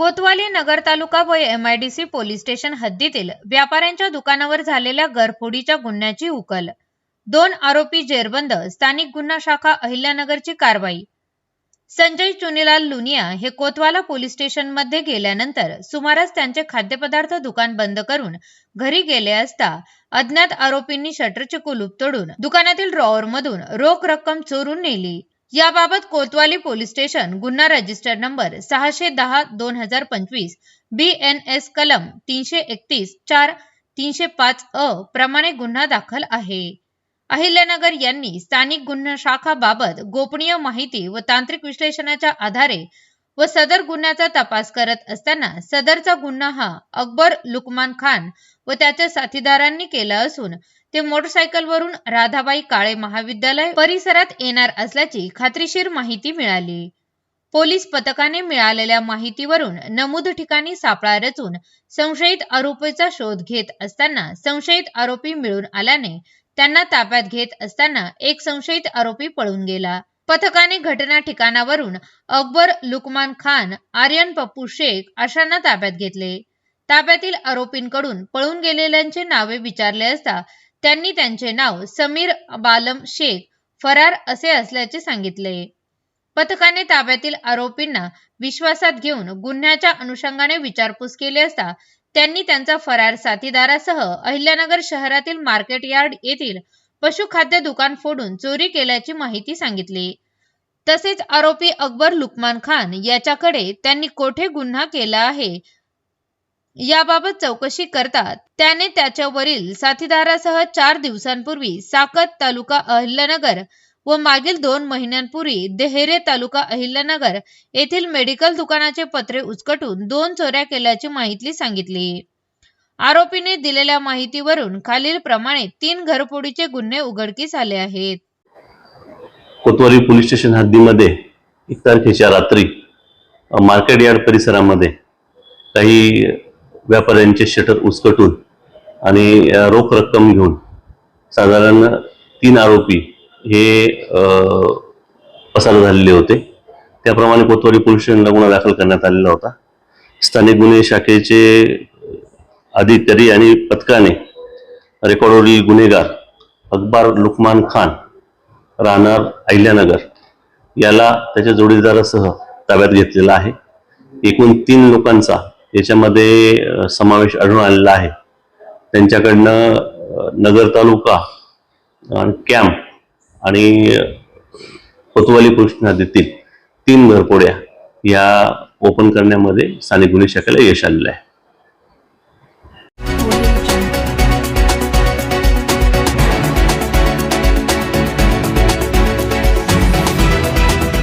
कोतवाली नगर तालुका व MIDC police station हद्दीतील व्यापाऱ्यांच्या दुकानावर झालेल्या गरफोडीच्या गुन्ह्याची उकल. दोन आरोपी जेरबंद स्थानिक गुन्हा शाखा अहिल्यानगरची कारवाई. संजय चुनीलाल लुनिया हे कोतवाला पोलीस स्टेशनमध्ये गेल्यानंतर सुमारास त्यांचे खाद्यपदार्थ दुकान बंद करून घरी गेले असता अज्ञात आरोपींनी शटरचे कुलूप तोडून दुकानातील ड्रॉवरमधून रोख रक्कम चोरून नेली. याबाबत कोतवाली पोलीस स्टेशन गुन्हा रजिस्टर नंबर सहाशे दहा दोन हजार पंचवीस बी एन एस कलम तीनशे एकतीस चार तीनशे पाच अ प्रमाणे गुन्हा दाखल आहे. अहिल्यानगर यांनी स्थानिक गुन्हा शाखाबाबत गोपनीय माहिती व तांत्रिक विश्लेषणाच्या आधारे व सदर गुन्ह्याचा तपास करत असताना सदरचा गुन्हा हा अकबर लुकमान खान व त्याच्या साथीदारांनी केला असून ते मोटरसायकलवरून राधाबाई काळे महाविद्यालय परिसरात येणार असल्याची खात्रीशीर माहिती मिळाली. पोलीस पथकाने मिळालेल्या माहितीवरून नमूद ठिकाणी सापळा रचून संशयित आरोपीचा शोध घेत असताना संशयित आरोपी मिळून आल्याने त्यांना ताब्यात घेत असताना एक संशयित आरोपी पळून गेला. पथकाने घटना ठिकाणावरून अकबर लुकमान खान आर्यन पप्पू शेख अशांना ताब्यात घेतले. ताब्यातील आरोपींकडून पळून गेलेल्यांचे नावे विचारले असता त्यांनी त्यांचे नाव समीर बालम शेख फरार असे असल्याचे सांगितले. पथकाने ताब्यातील आरोपींना विश्वासात घेऊन गुन्ह्याच्या अनुषंगाने विचारपूस केली असता त्यांनी त्यांचा फरार साथीदारासह अहिल्यानगर शहरातील मार्केट यार्ड येथील पशुखाद्य दुकान फोडून चोरी केल्याची माहिती सांगितली. तसेच आरोपी अकबर लुकमान खान याच्याकडे त्यांनी कोठे गुन्हा केला आहे याबाबत चौकशी करतात. त्याने त्याच्यावरील साथीदारासह चार दिवसांपूर्वी साकत तालुका अहिल्यानगर व मागील दोन महिन्यांपूर्वी देहेरे तालुका अहिल्यानगर येथील मेडिकल दुकानाचे पत्रे उचकटून दोन चोऱ्या केल्याची माहिती सांगितली. आरोपीने दिलेल्या माहितीवरून खालील प्रमाणे तीन घरफोडीचे गुन्हे उघडकीस आले आहेत. कोतवाली पोलीस स्टेशन हद्दीमध्ये एक तारखेच्या रात्री मार्केट यार्ड परिसरामध्ये काही व्यापाऱ्यांचे शटर उचकटून आणि रोख रक्कम घेऊन साधारण तीन आरोपी हे पसार झालेले होते. त्याप्रमाणे कोतवाली पोलीस स्टेशनला गुन्हा दाखल करण्यात आलेला होता. स्थानिक गुन्हे शाखेचे अधिकारी आणि पथकाने रेकॉर्डवरील गुन्हेगार अकबर लुकमान खान राहणार अहिल्यानगर याला त्याच्या जोडीदारासह ताब्यात घेतलेला आहे. एकूण तीन लोकांचा याच्यामध्ये समावेश आढळून आलेला आहे. त्यांच्याकडनं नगर तालुका आणि कॅम्प आणि कोतवाली पोलीस तीन घरपोड्या या ओपन करण्यामध्ये स्थानिक गुन्हे शाखेला यश आलेलं आहे.